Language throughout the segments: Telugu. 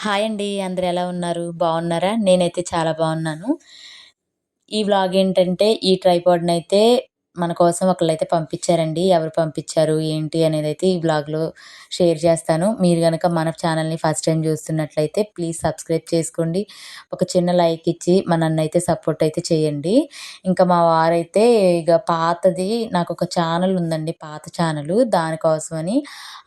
హాయ్ అండి అందరు ఎలా ఉన్నారు? బాగున్నారా? నేనైతే చాలా బాగున్నాను. ఈ వ్లాగ్ ఏంటంటే ఈ ట్రైపాడ్ని అయితే మన కోసం ఒకళ్ళైతే పంపించారండి. ఎవరు పంపించారు? ఏంటి? అనేది అయితే ఈ బ్లాగ్లో షేర్ చేస్తాను. మీరు కనుక మన ఛానల్ని ఫస్ట్ టైం చూస్తున్నట్లయితే ప్లీజ్ సబ్స్క్రైబ్ చేసుకోండి. ఒక చిన్న లైక్ ఇచ్చి మనల్ని అయితే సపోర్ట్ అయితే చేయండి. ఇంకా మా వారైతే ఇక పాతది నాకు ఒక ఛానల్ ఉందండి పాత ఛానల్ దానికోసమని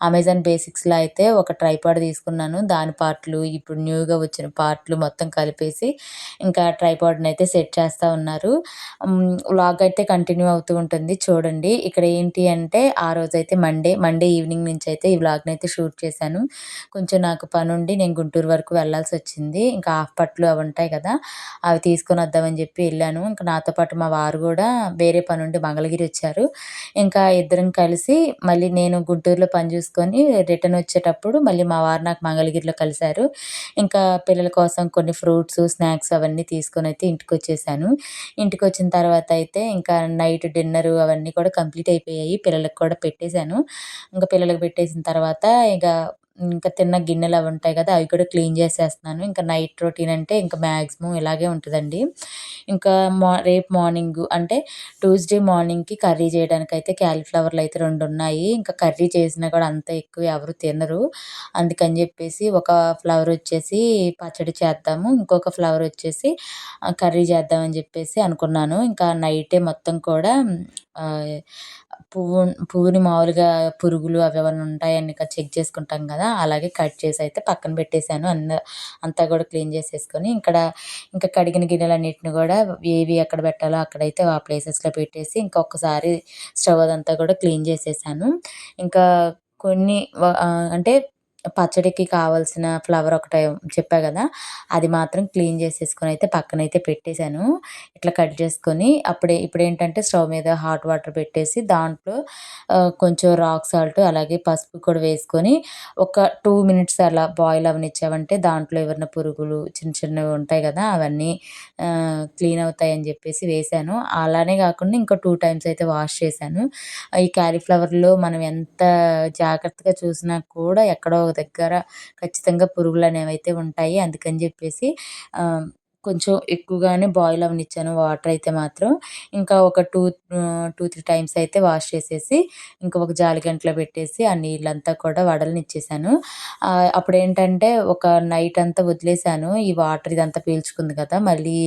అమెజాన్ బేసిక్స్లో అయితే ఒక ట్రైపాడ్ తీసుకున్నాను. దాని పార్ట్లు ఇప్పుడు న్యూగా వచ్చిన పార్ట్లు మొత్తం కలిపేసి ఇంకా ట్రైపాడ్ని అయితే సెట్ చేస్తూ ఉన్నారు. వ్లాగ్ అయితే కంటిన్యూ అవుతూ ఉంటుంది చూడండి. ఇక్కడ ఏంటి అంటే ఆ రోజైతే మండే మండే ఈవినింగ్ నుంచి అయితే ఈ వ్లాగ్ని అయితే షూట్ చేశాను. కొంచెం నాకు పని ఉండి నేను గుంటూరు వరకు వెళ్ళాల్సి వచ్చింది. ఇంకా హాఫ్ పట్లు అవి ఉంటాయి కదా అవి తీసుకొని వద్దామని చెప్పి వెళ్ళాను. ఇంకా నాతో పాటు మా వారు కూడా వేరే పని ఉండి మంగళగిరి వచ్చారు. ఇంకా ఇద్దరం కలిసి మళ్ళీ నేను గుంటూరులో పని చూసుకొని రిటర్న్ వచ్చేటప్పుడు మళ్ళీ మా వారు నాకు మంగళగిరిలో కలిశారు. ఇంకా పిల్లల కోసం కొన్ని ఫ్రూట్స్ స్నాక్స్ అవన్నీ తీసుకొని అయితే ఇంటికి వచ్చేసాను. ఇంటికి వచ్చిన తర్వాత అయితే ఇంకా నైట్ డిన్నర్ అవన్నీ కూడా కంప్లీట్ అయిపోయాయి. పిల్లలకు కూడా పెట్టేశాను. ఇంకా పిల్లలకు పెట్టేసిన తర్వాత ఇక ఇంకా తిన్న గిన్నెలు అవి ఉంటాయి కదా అవి కూడా క్లీన్ చేసేస్తున్నాను. ఇంకా నైట్ రొటీన్ అంటే ఇంకా మ్యాక్సిమం ఇలాగే ఉంటుందండి. ఇంకా మా రేపు మార్నింగ్ అంటే ట్యూస్డే మార్నింగ్కి కర్రీ చేయడానికి అయితే క్యాలీఫ్లవర్లు అయితే రెండు ఉన్నాయి. ఇంకా కర్రీ చేసినా కూడా అంత ఎక్కువ ఎవరు తినరు. అందుకని చెప్పేసి ఒక ఫ్లవర్ వచ్చేసి పచ్చడి చేద్దాము ఇంకొక ఫ్లవర్ వచ్చేసి కర్రీ చేద్దామని చెప్పేసి అనుకున్నాను. ఇంకా నైటే మొత్తం కూడా పువ్వు పువ్వుని మామూలుగా పురుగులు అవి ఏమైనా ఉంటాయని చెక్ చేసుకుంటాం కదా అలాగే కట్ చేసి అయితే పక్కన పెట్టేశాను. అన్న అంతా కూడా క్లీన్ చేసేసుకొని ఇక్కడ ఇంకా కడిగిన గిన్నెలన్నిటిని కూడా ఏవి ఎక్కడ పెట్టాలో అక్కడైతే ఆ ప్లేసెస్లో పెట్టేసి ఇంకొకసారి స్టవ్ అదంతా కూడా క్లీన్ చేసేసాను. ఇంకా కొన్ని అంటే పచ్చడికి కావాల్సిన ఫ్లవర్ ఒకటి చెప్పా కదా అది మాత్రం క్లీన్ చేసేసుకొని అయితే పక్కనైతే పెట్టేశాను. ఇట్లా కట్ చేసుకొని అప్పుడే ఇప్పుడు ఏంటంటే స్టవ్ మీద హాట్ వాటర్ పెట్టేసి దాంట్లో కొంచెం రాక్ సాల్ట్ అలాగే పసుపు కూడా వేసుకొని ఒక టూ మినిట్స్ అలా బాయిల్ అవనిచ్చామంటే దాంట్లో ఎవరిన పురుగులు చిన్న చిన్నవి ఉంటాయి కదా అవన్నీ క్లీన్ అవుతాయని చెప్పేసి వేసాను అలానే కాకుండా ఇంకా టూ టైమ్స్ అయితే వాష్ చేశాను. ఈ క్యాలీఫ్లవర్లో మనం ఎంత జాగ్రత్తగా చూసినా కూడా ఎక్కడో దగ్గర ఖచ్చితంగా పురుగులు అనేవి అయితే ఉంటాయి అందుకని చెప్పేసి కొంచెం ఎక్కువగానే బాయిల్ అవనిచ్చాను. వాటర్ అయితే మాత్రం ఇంకా ఒక టూ టూ త్రీ టైమ్స్ అయితే వాష్ చేసేసి ఇంకా ఒక జాలి గంటలో పెట్టేసి ఆ నీళ్ళంతా కూడా వడలనిచ్చేసాను. అప్పుడు ఏంటంటే ఒక నైట్ అంతా వదిలేసాను. ఈ వాటర్ ఇదంతా పీల్చుకుంది కదా మళ్ళీ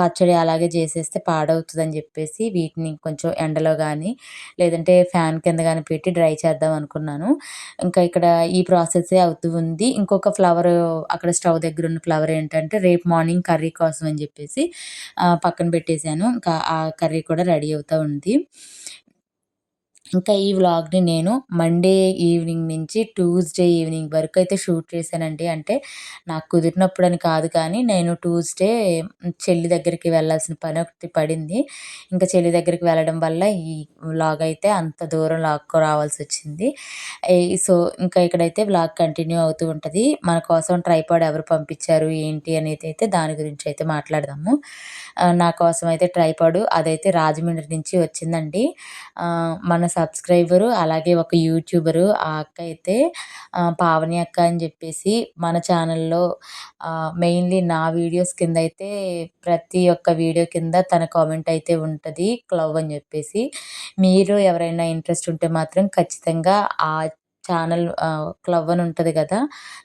పచ్చడి అలాగే చేసేస్తే పాడవుతుందని చెప్పేసి వీటిని కొంచెం ఎండలో కానీ లేదంటే ఫ్యాన్ కింద కానీ పెట్టి డ్రై చేద్దాం అనుకున్నాను. ఇంకా ఇక్కడ ఈ ప్రాసెస్ అవుతూ ఉంది. ఇంకొక ఫ్లవర్ అక్కడ స్టవ్ దగ్గర ఉన్న ఫ్లవర్ ఏంటంటే రేపు మార్నింగ్ కర్రీ కోసం అని చెప్పేసి పక్కన పెట్టేశాను. ఇంకా ఆ కర్రీ కూడా రెడీ అవుతూ ఉంది. ఇంకా ఈ వ్లాగ్ని నేను మండే ఈవినింగ్ నుంచి ట్యూస్డే ఈవినింగ్ వరకు అయితే షూట్ చేశానండి. అంటే నాకు కుదిరినప్పుడు అని కాదు కానీ నేను ట్యూస్డే చెల్లి దగ్గరికి వెళ్ళాల్సిన పని ఒకటి పడింది. ఇంకా చెల్లి దగ్గరికి వెళ్ళడం వల్ల ఈ వ్లాగ్ అయితే అంత దూరం లాక్కు రావాల్సి వచ్చింది. సో ఇంకా ఇక్కడైతే వ్లాగ్ కంటిన్యూ అవుతూ ఉంటుంది. మన కోసం ట్రైపాడ్ ఎవరు పంపించారు ఏంటి అనేది అయితే దాని గురించి అయితే మాట్లాడదాము. నా కోసం అయితే ట్రైపాడు అదైతే రాజమండ్రి నుంచి వచ్చిందండి. మన సబ్స్క్రైబరు అలాగే ఒక యూట్యూబరు ఆ అక్క అయితే పావని అక్క అని చెప్పేసి మన ఛానల్లో మెయిన్లీ నా వీడియోస్ కింద అయితే ప్రతి ఒక్క వీడియో కింద తన కామెంట్ అయితే ఉంటుంది క్లవ్ అని చెప్పేసి. మీరు ఎవరైనా ఇంట్రెస్ట్ ఉంటే మాత్రం ఖచ్చితంగా ఆ ఛానల్ క్లవ్ అని ఉంటుంది కదా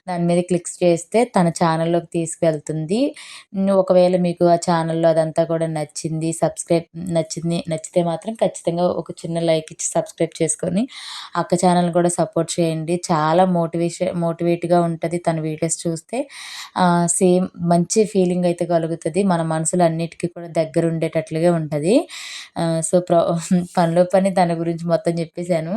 దాని మీద క్లిక్ చేస్తే తన ఛానల్లోకి తీసుకెళ్తుంది. ఒకవేళ మీకు ఆ ఛానల్లో అదంతా కూడా నచ్చింది సబ్స్క్రైబ్ నచ్చింది నచ్చితే మాత్రం ఖచ్చితంగా ఒక చిన్న లైక్ ఇచ్చి సబ్స్క్రైబ్ చేసుకొని అక్క ఛానల్ కూడా సపోర్ట్ చేయండి. చాలా మోటివేషన్ మోటివేట్గా ఉంటుంది తన వీడియోస్ చూస్తే. సేమ్ మంచి ఫీలింగ్ అయితే కలుగుతుంది. మన మనసులు అన్నిటికీ కూడా దగ్గర ఉండేటట్లుగా ఉంటుంది. సో ప్ర పనిలో పని తన గురించి మొత్తం చెప్పేశాను.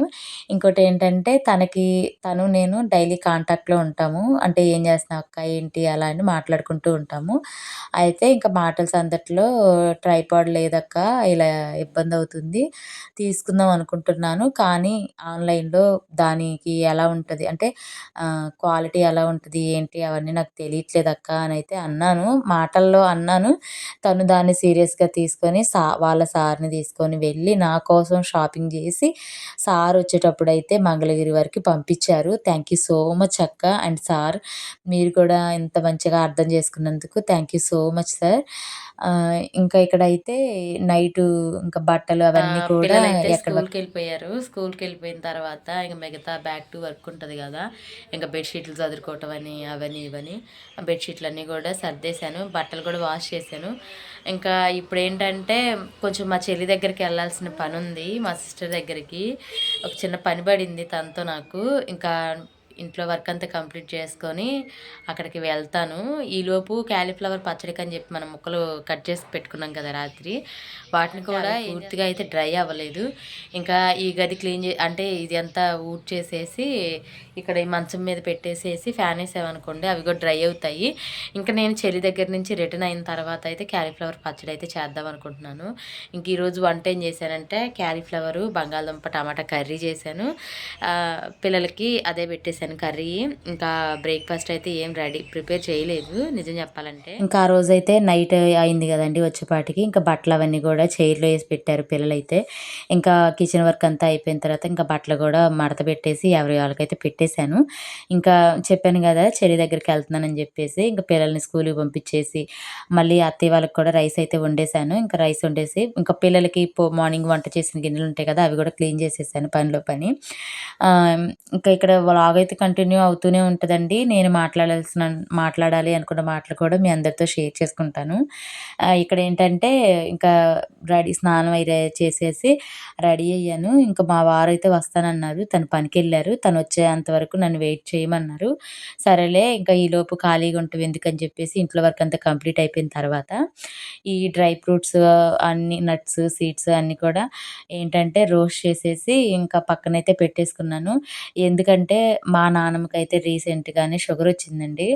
ఇంకోటి ఏంటంటే తనకి తనకి తను నేను డైలీ కాంటాక్ట్లో ఉంటాము. అంటే ఏం చేస్తున్నావు అక్క ఏంటి అలా అని మాట్లాడుకుంటూ ఉంటాము. అయితే ఇంకా మాటల సందట్లో ట్రైపాడ్ లేదక్క ఇలా ఇబ్బంది అవుతుంది తీసుకుందాం అనుకుంటున్నాను. కానీ ఆన్లైన్లో దానికి ఎలా ఉంటుంది? అంటే క్వాలిటీ ఎలా ఉంటుంది? ఏంటి? అవన్నీ నాకు తెలియట్లేదు అక్క అని అయితే అన్నాను. మాటల్లో అన్నాను. తను దాన్ని సీరియస్గా తీసుకొని సా వాళ్ళ సార్ని తీసుకొని వెళ్ళి నా కోసం షాపింగ్ చేసి సార్ వచ్చేటప్పుడు అయితే మంగళగిరి వరకు స్కూల్‌కి పంపించారు. థ్యాంక్ యూ సో మచ్ అక్క అండ్ సార్. మీరు కూడా ఇంత మంచిగా అర్థం చేసుకున్నందుకు thank you so much sir. ఇంకా ఇక్కడైతే నైటు ఇంకా బట్టలు! అవన్నీ కూడా పిల్లలైతే ఎక్కడ స్కూల్‌కెళ్ళిపోయారు. స్కూల్‌కెళ్ళిపోయిన తర్వాత ఇంక మిగతా బ్యాక్ టు వర్క్ ఉంటది గదా! ఇంక బెడ్‌షీట్లు సదురుకోవటం అని, అవని, ఇవని ఆ బెడ్‌షీట్లన్నీ గూడా సర్దేశాను. బట్టలు కూడా వాష్ చేశాను. ఇంకా ఇప్పుడేంటంటే కొంచెం మా చెల్లి దగ్గరికి వెళ్ళాల్సిన పని ఉంది మా సిస్టర్ దగ్గరికి. ఒక చిన్న పని పడింది తనతో నాకు. ఇంకా ఇంట్లో వర్క్ అంతా కంప్లీట్ చేసుకొని అక్కడికి వెళ్తాను. ఈలోపు క్యాలీఫ్లవర్ పచ్చడికని చెప్పి మనం ముక్కలు కట్ చేసి పెట్టుకున్నాం కదా రాత్రి. వాటిని కూడా పూర్తిగా అయితే డ్రై అవ్వలేదు. ఇంకా ఈ గది క్లీన్ చే అంటే ఇది అంతా ఊడ్చేసేసి ఇక్కడ ఈ మంచం మీద పెట్టేసేసి ఫ్యాన్ వేసామనుకోండి అవి కూడా డ్రై అవుతాయి. ఇంకా నేను చెల్లి దగ్గర నుంచి రిటర్న్ అయిన తర్వాత అయితే క్యాలీఫ్లవర్ పచ్చడి అయితే చేద్దాం అనుకుంటున్నాను. ఇంక ఈరోజు వంట ఏం చేశానంటే క్యాలీఫ్లవరు, బంగాళదుంప, టమాటా కర్రీ చేశాను. పిల్లలకి అదే పెట్టేసాను కర్రీ. ఇంకా బ్రేక్‌ఫాస్ట్ అయితే ఏం రెడీ ప్రిపేర్ చేయలేదు నిజం చెప్పాలంటే. ఇంకా ఆ రోజైతే నైట్ అయింది కదండి వచ్చేపాటికి. ఇంకా బట్టలు అవన్నీ కూడా చైర్‌లో వేసి పెట్టారు పిల్లలైతే. ఇంకా కిచెన్ వర్క్ అంతా అయిపోయిన తర్వాత ఇంకా బట్టలు కూడా మడత పెట్టేసి ఎవరి వాళ్ళకైతే పెట్టేశాను. ఇంకా చెప్పాను కదా చెల్లి దగ్గరికెళ్తున్నానని చెప్పేసి ఇంకా పిల్లల్ని స్కూల్కి పంపించేసి మళ్ళీ అత్తయ్య వాళ్ళకి కూడా రైస్ అయితే వండేశాను. ఇంకా రైస్ వండేసి ఇంకా పిల్లలకి ఇప్పుడు మార్నింగ్ వంట చేసిన గిన్నెలు ఉంటాయి కదా! అవి కూడా క్లీన్ చేసేసాను పనిలో పని. ఇంకా ఇక్కడ వ్లాగ్ అయితే కంటిన్యూ అవుతూనే ఉంటుందండి నేను మాట్లాడాల్సిన మాట్లాడాలి అనుకున్న మాటలు కూడా మీ అందరితో షేర్ చేసుకుంటాను. ఇక్కడ ఏంటంటే ఇంకా రెడీ స్నానం అయి చేసేసి రెడీ అయ్యాను. ఇంకా మా వారు అయితే వస్తానన్నారు. తను పనికి వెళ్ళారు తను వచ్చేంత వరకు నన్ను వెయిట్ చేయమన్నారు. సరేలే ఇంకా ఈలోపు ఖాళీగా ఉంటుంది ఎందుకని చెప్పేసి ఇంట్లో వర్క్ అంతా కంప్లీట్ అయిపోయిన తర్వాత ఈ డ్రై ఫ్రూట్స్ అన్ని నట్స్, సీడ్స్ అన్నీ కూడా ఏంటంటే రోస్ట్ చేసేసి ఇంకా పక్కనైతే పెట్టేసుకున్నాను. ఎందుకంటే మా మా నాన్నమ్మకైతే రీసెంట్‌గానే షుగర్ వచ్చిందండి.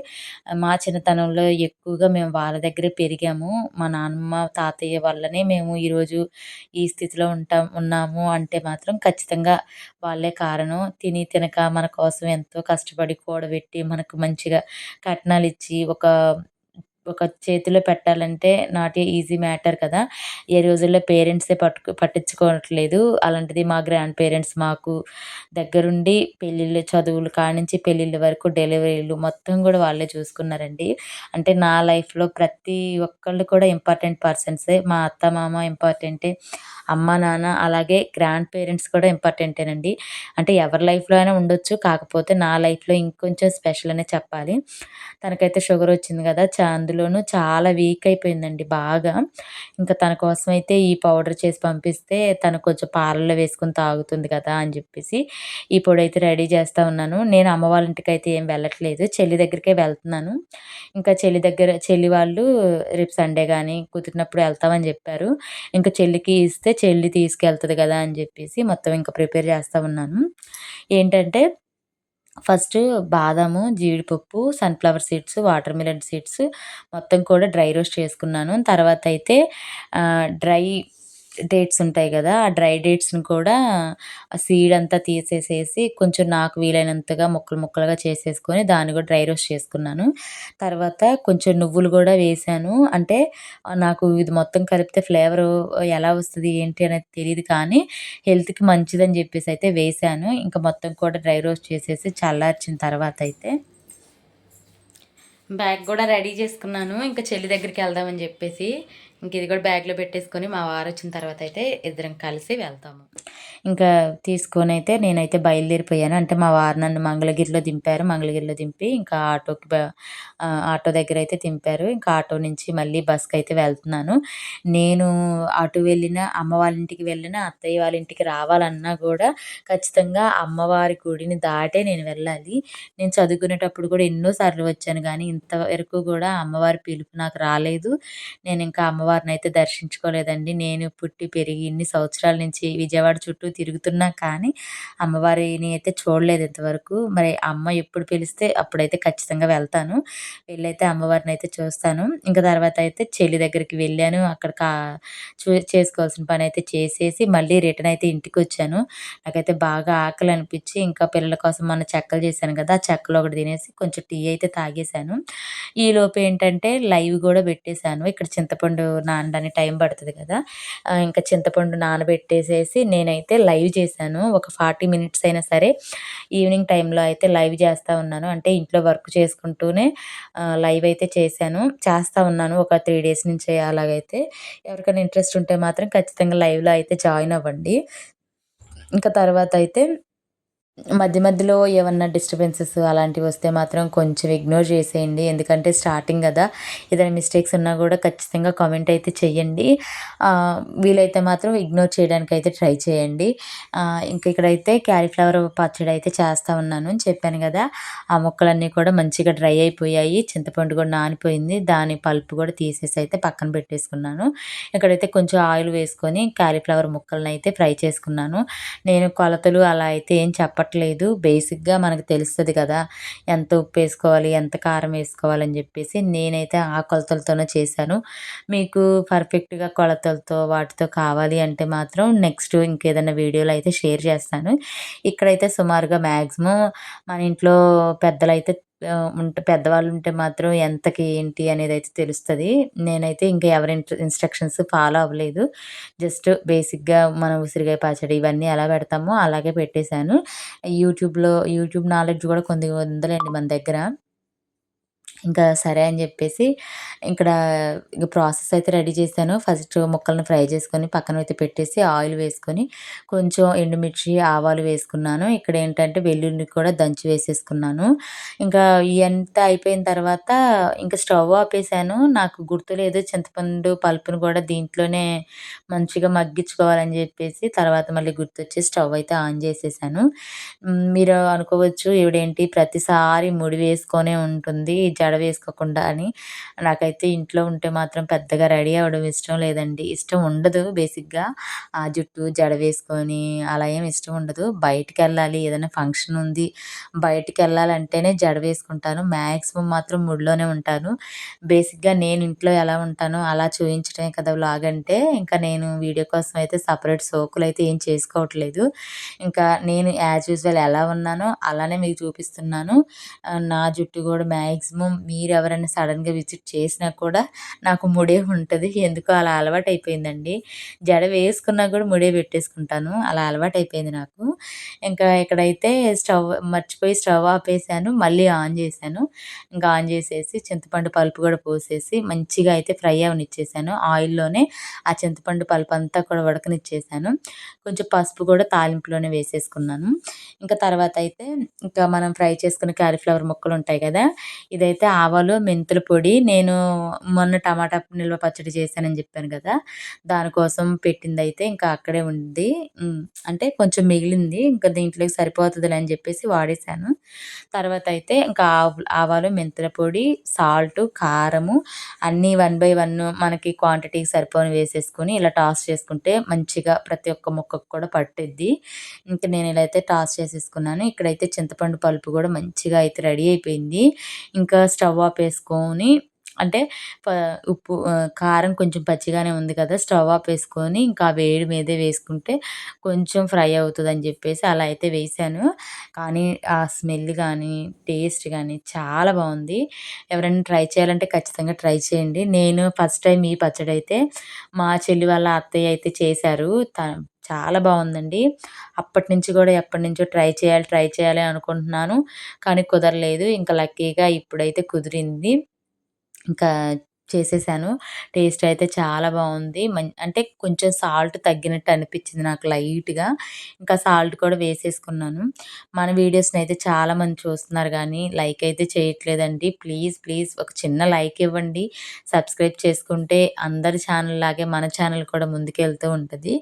మా చిన్నతనంలో ఎక్కువగా మేము వాళ్ళ దగ్గరే పెరిగాము. మా నాన్నమ్మ, తాతయ్య వల్లనే మేము ఈరోజు ఈ స్థితిలో ఉంటాం ఉన్నాము అంటే మాత్రం ఖచ్చితంగా వాళ్ళే కారణం. తిని తినక మన కోసం ఎంతో కష్టపడి కూడబెట్టి మనకు మంచిగా కట్నాలు ఇచ్చి ఒక ఒక చేతిలో పెట్టాలంటే నాట్ ఏ ఈజీ మ్యాటర్ కదా! ఏ రోజుల్లో పేరెంట్సే పట్టు పట్టించుకోవట్లేదు. అలాంటిది మా గ్రాండ్ పేరెంట్స్ మాకు దగ్గరుండి పెళ్ళిళ్ళు, చదువులు కానించి పెళ్ళిళ్ళ వరకు డెలివరీలు మొత్తం కూడా వాళ్ళే చూసుకున్నారండి. అంటే నా లైఫ్‌లో ప్రతి ఒక్కళ్ళు కూడా ఇంపార్టెంట్ పర్సన్సే. మా అత్త, మామ ఇంపార్టెంటే. అమ్మ, నాన్న అలాగే గ్రాండ్ పేరెంట్స్ కూడా ఇంపార్టెంటేనండి. అంటే ఎవరి లైఫ్‌లో అయినా ఉండొచ్చు. కాకపోతే నా లైఫ్‌లో ఇంకొంచెం స్పెషల్ అనే చెప్పాలి. తనకైతే షుగర్ వచ్చింది కదా చా అందులోనూ చాలా వీక్ అయిపోయిందండి బాగా. ఇంకా తన కోసం అయితే ఈ పౌడర్ చేసి పంపిస్తే తను కొంచెం పాలల్లో వేసుకొని తాగుతుంది కదా! అని చెప్పేసి ఈ అయితే రెడీ చేస్తా ఉన్నాను. నేను అమ్మ వాళ్ళ ఇంటికి అయితే ఏం వెళ్ళట్లేదు. చెల్లి దగ్గరికే వెళ్తున్నాను. ఇంకా చెల్లి దగ్గర చెల్లి వాళ్ళు రేపు సండే కానీ కుదిరినప్పుడు వెళ్తామని చెప్పారు ఇంకా చెల్లికి ఇస్తే చెల్లి తీసుకెళ్తుంది కదా అని చెప్పేసి మొత్తం ఇంకా ప్రిపేర్ చేస్తూ ఉన్నాను. ఏంటంటే ఫస్ట్ బాదాము, జీడిపప్పు, sunflower seeds, water melon seeds మొత్తం కూడా డ్రై రోస్ట్ చేసుకున్నాను. తర్వాత అయితే డ్రై డేట్స్ ఉంటాయి కదా ఆ డ్రై డేట్స్‌ని కూడా ఆ సీడ్ అంతా తీసేసేసి కొంచెం నాకు వీలైనంతగా ముక్కలు ముక్కలుగా చేసేసుకొని దాన్ని కూడా డ్రై రోస్ట్ చేసుకున్నాను. తర్వాత కొంచెం నువ్వులు కూడా వేశాను. అంటే నాకు ఇది మొత్తం కలిపితే ఫ్లేవర్ ఎలా వస్తుంది ఏంటి అనేది తెలియదు కానీ హెల్త్‌కి మంచిదని చెప్పేసి అయితే వేశాను. ఇంకా మొత్తం కూడా డ్రై రోస్ట్ చేసేసి చల్లార్చిన తర్వాతయితే బ్యాగ్ కూడా రెడీ చేసుకున్నాను. ఇంకా చెల్లి దగ్గరికి వెళ్దామని చెప్పేసి ఇంక ఇది కూడా బ్యాగ్‌లో పెట్టేసుకొని మా వారు వచ్చిన తర్వాత అయితే ఇద్దరం కలిసి వెళ్తాము. ఇంకా తీసుకొని అయితే నేనైతే బయలుదేరిపోయాను. అంటే మా వారు నన్ను మంగళగిరిలో దింపారు. మంగళగిరిలో దింపి ఇంకా ఆటోకి ఆటో దగ్గర అయితే దింపారు. ఇంకా ఆటో నుంచి మళ్ళీ బస్కి అయితే వెళ్తున్నాను. నేను అటు వెళ్ళిన అమ్మ వాళ్ళ ఇంటికి వెళ్ళిన అత్తయ్య వాళ్ళ ఇంటికి రావాలన్నా కూడా ఖచ్చితంగా అమ్మవారి గుడిని దాటే నేను వెళ్ళాలి. నేను చదువుకునేటప్పుడు కూడా ఎన్నో సార్లు వచ్చాను కానీ ఇంతవరకు కూడా అమ్మవారి పిలుపు నాకు రాలేదు. నేను ఇంకా అమ్మవారి అమ్మవారిని అయితే దర్శించుకోలేదండి. నేను పుట్టి, పెరిగి ఇన్ని సంవత్సరాల నుంచి విజయవాడ చుట్టూ తిరుగుతున్నా కానీ అమ్మవారిని అయితే చూడలేదు ఇంతవరకు. మరి అమ్మ ఎప్పుడు పిలిస్తే అప్పుడైతే ఖచ్చితంగా వెళ్తాను. వెళ్ళైతే అమ్మవారిని అయితే చూస్తాను. ఇంకా తర్వాత అయితే చెల్లి దగ్గరికి వెళ్ళాను. అక్కడ కా చూ చేసుకోవాల్సిన అయితే చేసేసి మళ్ళీ రిటర్న్ అయితే ఇంటికి వచ్చాను నాకైతే బాగా ఆకలి అనిపించి ఇంకా పిల్లల కోసం మన చెక్కలు చేశాను కదా! ఆ చెక్కలు ఒకటి తినేసి కొంచెం టీ అయితే తాగేశాను. ఈలోపు ఏంటంటే లైవ్ కూడా పెట్టేశాను. ఇక్కడ చింతపండు నానడానికి టైం పడుతుంది కదా! ఇంకా చింతపండు నానబెట్టేసేసి నేనైతే లైవ్ చేశాను. ఒక ఫార్టీ మినిట్స్ అయినా సరే ఈవినింగ్ టైంలో అయితే లైవ్ చేస్తూ ఉన్నాను. అంటే ఇంట్లో వర్క్ చేసుకుంటూనే లైవ్ అయితే చేశాను. చేస్తూ ఉన్నాను ఒక త్రీ డేస్ నుంచి అలాగైతే. ఎవరికైనా ఇంట్రెస్ట్ ఉంటే మాత్రం ఖచ్చితంగా లైవ్లో అయితే జాయిన్ అవ్వండి. ఇంకా తర్వాత అయితే మధ్య మధ్యలో ఏమన్నా డిస్టర్బెన్సెస్ అలాంటివి వస్తే మాత్రం కొంచెం ఇగ్నోర్ చేసేయండి. ఎందుకంటే స్టార్టింగ్ కదా ఏదైనా మిస్టేక్స్ ఉన్నా కూడా ఖచ్చితంగా కామెంట్ అయితే చేయండి. వీలైతే మాత్రం ఇగ్నోర్ చేయడానికి అయితే ట్రై చేయండి ఇంకా ఇక్కడైతే క్యాలీఫ్లవర్ పచ్చడి అయితే చేస్తూ ఉన్నాను చెప్పాను కదా ఆ మొక్కలన్నీ కూడా మంచిగా డ్రై అయిపోయాయి. చింతపండు కూడా నానిపోయింది. దాని పల్పు కూడా తీసేసి అయితే పక్కన పెట్టేసుకున్నాను. ఇక్కడైతే కొంచెం ఆయిల్ వేసుకొని క్యాలీఫ్లవర్ ముక్కలను అయితే ఫ్రై చేసుకున్నాను. నేను కొలతలు అలా అయితే ఏం చెప్ప చెప్పట్లేదు బేసిక్గా మనకు తెలుస్తుంది కదా ఎంత ఉప్పు వేసుకోవాలి ఎంత కారం వేసుకోవాలని చెప్పేసి నేనైతే ఆ కొలతలతోనే చేశాను. మీకు పర్ఫెక్ట్గా కొలతలతో వాటితో కావాలి అంటే మాత్రం నెక్స్ట్ ఇంకేదైనా వీడియోలు అయితే షేర్ చేస్తాను. ఇక్కడైతే సుమారుగా మ్యాక్సిమం మన ఇంట్లో పెద్దలైతే ఉంటే పెద్దవాళ్ళు ఉంటే మాత్రం ఎంతకి ఏంటి అనేది అయితే తెలుస్తుంది. నేనైతే ఇంకా ఎవరి ఇన్స్ట్రక్షన్స్ ఫాలో అవ్వలేదు. జస్ట్ బేసిక్గా మనం ఉసిరికాయ పచ్చడి ఇవన్నీ ఎలా పెడతామో అలాగే పెట్టేశాను. యూట్యూబ్లో యూట్యూబ్ నాలెడ్జ్ కూడా కొన్ని ఉందలేండి మన దగ్గర. ఇంకా సరే అని చెప్పేసి ఇక్కడ ఇక ప్రాసెస్ అయితే రెడీ చేశాను. ఫస్ట్ ముక్కలను ఫ్రై చేసుకొని పక్కన అయితే పెట్టేసి ఆయిల్ వేసుకొని కొంచెం ఎండుమిర్చి ఆవాలు వేసుకున్నాను. ఇక్కడ ఏంటంటే వెల్లుల్లి కూడా దంచి వేసేసుకున్నాను. ఇంకా ఇవంతా అయిపోయిన తర్వాత ఇంకా స్టవ్ ఆపేసాను. నాకు గుర్తులేదు చింతపండు పలుపును కూడా దీంట్లోనే మంచిగా మగ్గించుకోవాలని చెప్పేసి తర్వాత మళ్ళీ గుర్తొచ్చి స్టవ్ అయితే ఆన్ చేసేసాను. మీరు అనుకోవచ్చు ఇవిడేంటి? ప్రతిసారి ముడి వేసుకొనే ఉంటుంది. జడ వేసుకోకుండా అని. నాకైతే ఇంట్లో ఉంటే మాత్రం పెద్దగా రెడీ అవ్వడం ఇష్టం లేదండి. ఇష్టం ఉండదు బేసిక్గా. ఆ జుట్టు జడ వేసుకొని అలా ఏం ఇష్టం ఉండదు. బయటికి వెళ్ళాలి ఏదైనా ఫంక్షన్ ఉంది. బయటికి వెళ్ళాలంటేనే జడ వేసుకుంటాను. మ్యాక్సిమం మాత్రం ముడిలోనే ఉంటాను. బేసిక్గా నేను ఇంట్లో ఎలా ఉంటానో అలా చూపించడమే కదా వ్లాగ్ అంటే. ఇంకా నేను వీడియో కోసం అయితే సపరేట్ సోకులు అయితే ఏం చేసుకోవట్లేదు. ఇంకా నేను యాజ్ యూజువల్ ఎలా ఉన్నానో అలానే మీకు చూపిస్తున్నాను. నా జుట్టు కూడా మ్యాక్సిమం మీరు ఎవరైనా సడన్గా విజిట్ చేసినా కూడా నాకు ముడే ఉంటుంది. ఎందుకో అలా అలవాటు అయిపోయిందండి జడ వేసుకున్నా కూడా ముడే పెట్టేసుకుంటాను. అలా అలవాటు అయిపోయింది నాకు. ఇంకా ఇక్కడైతే స్టవ్ మర్చిపోయి స్టవ్ ఆపేసాను. మళ్ళీ ఆన్ చేశాను. ఇంకా ఆన్ చేసేసి చింతపండు పలుపు కూడా పోసేసి మంచిగా అయితే ఫ్రై అవనిచ్చేసాను. ఆయిల్లోనే ఆ చింతపండు పలుపు అంతా కూడా ఉడకనిచ్చేసాను. కొంచెం పసుపు కూడా తాలింపులోనే వేసేసుకున్నాను. ఇంకా తర్వాత అయితే ఇంకా మనం ఫ్రై చేసుకున్న క్యాలీఫ్లవర్ ముక్కలు ఉంటాయి కదా ఇదైతే ఆవాలు మెంతుల పొడి నేను మొన్న టమాటా నిల్వ పచ్చడి చేశానని చెప్పాను కదా దానికోసం పెట్టింది అయితే ఇంకా అక్కడే ఉంది. అంటే కొంచెం మిగిలింది ఇంకా దీంట్లోకి సరిపోతుందిలే అని చెప్పేసి వాడేసాను తర్వాత అయితే ఇంకా ఆవాలు మెంతుల పొడి సాల్ట్ కారము అన్నీ వన్ బై వన్ మనకి క్వాంటిటీకి సరిపోని వేసేసుకొని ఇలా టాస్ చేసుకుంటే మంచిగా ప్రతి ఒక్క ముక్కకు కూడా పట్టిద్ది. ఇంకా నేను ఇలా అయితే టాస్ చేసేసుకున్నాను. ఇక్కడైతే చింతపండు పలుపు కూడా మంచిగా అయితే రెడీ అయిపోయింది. ఇంకా స్టవ్ ఆపేసుకొని అంటే ఉప్పు కారం కొంచెం పచ్చిగానే ఉంది కదా స్టవ్ ఆపేసుకొని ఇంకా వేడి మీదే వేసుకుంటే కొంచెం ఫ్రై అవుతుందని చెప్పేసి అలా అయితే వేసాను. కానీ ఆ స్మెల్ కానీ టేస్ట్ కానీ చాలా బాగుంది. ఎవరైనా ట్రై చేయాలంటే ఖచ్చితంగా ట్రై చేయండి. నేను ఫస్ట్ టైం ఈ పచ్చడి అయితే మా చెల్లి వాళ్ళ అత్తయ్య అయితే చేశారు. చాలా బాగుందండి. అప్పటి నుంచి కూడా ఎప్పటి నుంచో ట్రై చేయాలి ట్రై చేయాలి అనుకుంటున్నాను. కానీ కుదరలేదు. ఇంకా లక్కీగా ఇప్పుడైతే కుదిరింది. ఇంకా చేసేసాను. టేస్ట్ అయితే చాలా బాగుంది. మం అంటే కొంచెం సాల్ట్ తగ్గినట్టు అనిపించింది నాకు లైట్గా. ఇంకా సాల్ట్ కూడా వేసేసుకున్నాను. మన వీడియోస్ని అయితే చాలామంది చూస్తున్నారు కానీ లైక్ అయితే చేయట్లేదండి. ప్లీజ్ ప్లీజ్ ఒక చిన్న లైక్ ఇవ్వండి. సబ్స్క్రైబ్ చేసుకుంటే అందరి ఛానల్ లాగే మన ఛానల్ కూడా ముందుకెళ్తూ ఉంటుంది.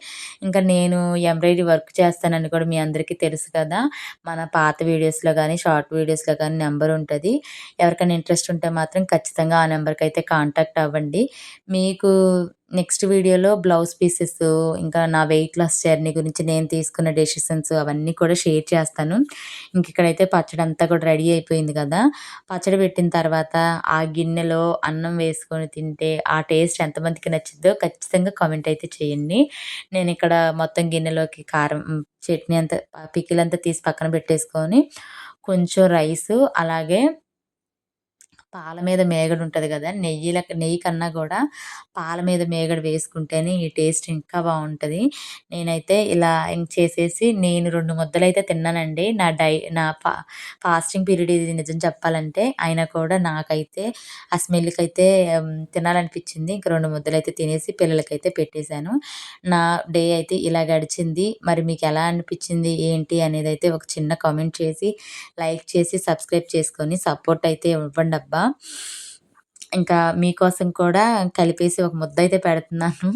ఇంకా నేను ఎంబ్రాయిడరీ వర్క్ చేస్తానని కూడా మీ అందరికీ తెలుసు కదా. మన పాత వీడియోస్లో కానీ షార్ట్ వీడియోస్లో కానీ నెంబర్ ఉంటుంది. ఎవరికైనా ఇంట్రెస్ట్ ఉంటే మాత్రం ఖచ్చితంగా ఆ నెంబర్కి అయితే కాంటాక్ట్ కాంటాక్ట్ అవ్వండి. మీకు నెక్స్ట్ వీడియోలో బ్లౌజ్ పీసెస్ ఇంకా నా వెయిట్ లాస్ జర్నీ గురించి నేను తీసుకున్న డెసిషన్స్ అవన్నీ కూడా షేర్ చేస్తాను. ఇంక ఇక్కడైతే పచ్చడి అంతా కూడా రెడీ అయిపోయింది కదా. పచ్చడి పెట్టిన తర్వాత ఆ గిన్నెలో అన్నం వేసుకొని తింటే ఆ టేస్ట్ ఎంతమందికి నచ్చిద్దో ఖచ్చితంగా కామెంట్ అయితే చేయండి. నేను ఇక్కడ మొత్తం గిన్నెలోకి కారం చట్నీ అంతా పికిల్ అంతా తీసి పక్కన పెట్టేసుకొని కొంచెం రైసు అలాగే పాల మీద మేగడు ఉంటుంది కదా నెయ్యిల నెయ్యి కన్నా కూడా పాల మీద మేగడు వేసుకుంటేనే ఈ టేస్ట్ ఇంకా బాగుంటుంది నేనైతే ఇలా చేసేసి నేను రెండు ముద్దలు అయితే తిన్నానండి. నా డై నా ఫా ఫాస్టింగ్ పీరియడ్ ఇది నిజం చెప్పాలంటే అయినా కూడా నాకైతే ఆ స్మెల్కి అయితే తినాలనిపించింది ఇంక రెండు ముద్దలు అయితే తినేసి పిల్లలకైతే పెట్టేశాను. నా డే అయితే ఇలా గడిచింది. మరి మీకు ఎలా అనిపించింది ఏంటి? అనేది అయితే ఒక చిన్న కామెంట్ చేసి లైక్ చేసి సబ్స్క్రైబ్ చేసుకొని సపోర్ట్ అయితే ఇవ్వండి అబ్బా ఇంకా మీకోసం కూడా కలిపేసి ఒక ముద్ద అయితే పెడుతున్నాను.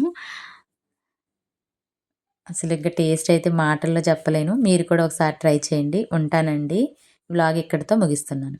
అసలు ఇంకా టేస్ట్ అయితే మాటల్లో చెప్పలేను. మీరు కూడా ఒకసారి ట్రై చేయండి. ఉంటానండి. వ్లాగ్ ఇక్కడితో ముగిస్తున్నాను.